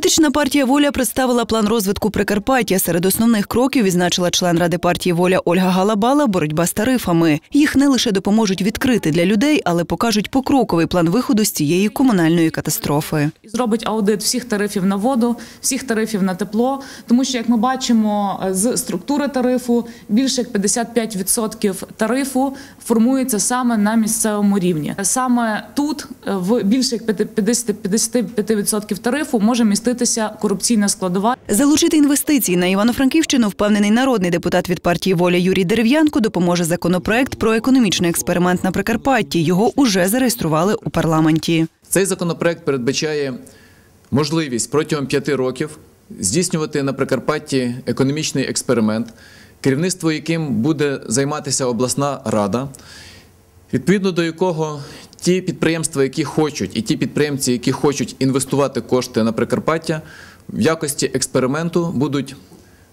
Політична партія Воля представила план розвитку Прикарпаття. Серед основних кроків відзначила член ради партії Воля Ольга Галабала боротьба з тарифами. Їх не лише допоможуть відкрити для людей, але покажуть покроковий план виходу з цієї комунальної катастрофи. зробить аудит всіх тарифів на воду, всіх тарифів на тепло. Тому що, як ми бачимо з структури тарифу, більше як 55% тарифу формується саме на місцевому рівні. Саме тут в більше як 50 55% тарифу може міститися корупційна складова. Залучити інвестиції на Івано-Франківщину впевнений народний депутат від партії Воля Юрій Дерев'янко допоможе законопроект про економічний експеримент на Прикарпатті. Його уже зареєстрували у парламенті. Цей законопроект передбачає можливість протягом п'яти років здійснювати на Прикарпатті економічний експеримент, керівництво яким буде займатися обласна рада, відповідно до якого ті підприємства, які хочуть, і ті підприємці, які хочуть інвестувати кошти на Прикарпаття, в якості експерименту будуть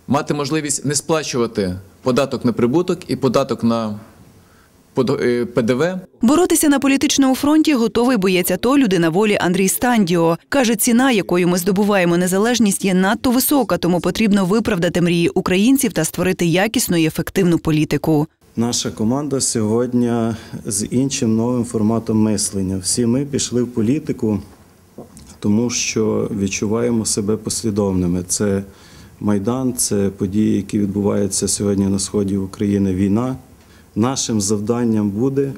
мати можливість не сплачувати податок на прибуток і податок на е, ПДВ Боротися на політичному фронті готовий боєць АТО людина волі Андрій Стандіо. Каже, ціна, якою ми здобуваємо незалежність, є надто висока, тому потрібно виправдати мрії українців та створити якісну і ефективну політику. Наша команда сьогодні з іншим новим форматом мислення. Всі ми пішли в політику, тому що відчуваємо себе послідовними. Це Майдан, це події, які відбуваються сьогодні на сході України, війна. Нашим завданням буде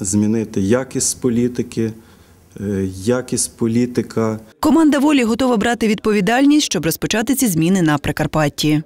змінити якість політики, е, якість політика. Команда волі готова брати відповідальність, щоб розпочати ці зміни на Прикарпатті.